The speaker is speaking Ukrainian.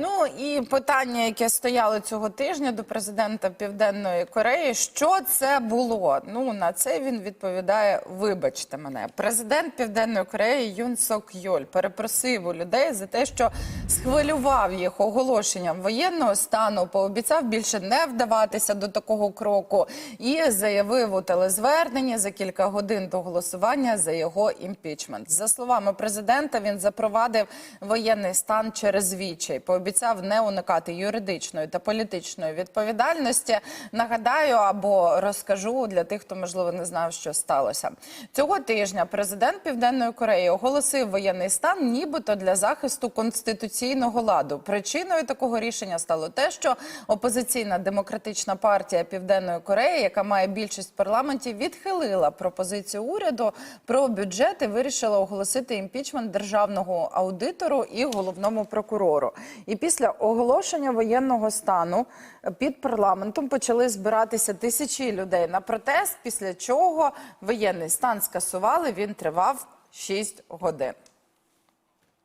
Ну і питання, яке стояло цього тижня до президента Південної Кореї, що це було? Ну на це він відповідає: вибачте мене. Президент Південної Кореї Юн Сок Йоль перепросив у людей за те, що схвилював їх оголошенням воєнного стану, пообіцяв більше не вдаватися до такого кроку і заявив у телезверненні за кілька годин до голосування за його імпічмент. За словами президента, він запровадив воєнний стан через вічай. Пообіцяв не уникати юридичної та політичної відповідальності. Нагадаю або розкажу для тих, хто можливо не знав, що сталося цього тижня. Президент Південної Кореї оголосив воєнний стан, нібито для захисту конституційного ладу. Причиною такого рішення стало те, що опозиційна демократична партія Південної Кореї, яка має більшість в парламенті, відхилила пропозицію уряду про бюджет і вирішила оголосити імпічмент державного аудитору і головному прокурору. І після оголошення воєнного стану під парламентом почали збиратися тисячі людей на протест. Після чого воєнний стан скасували. Він тривав 6 годин.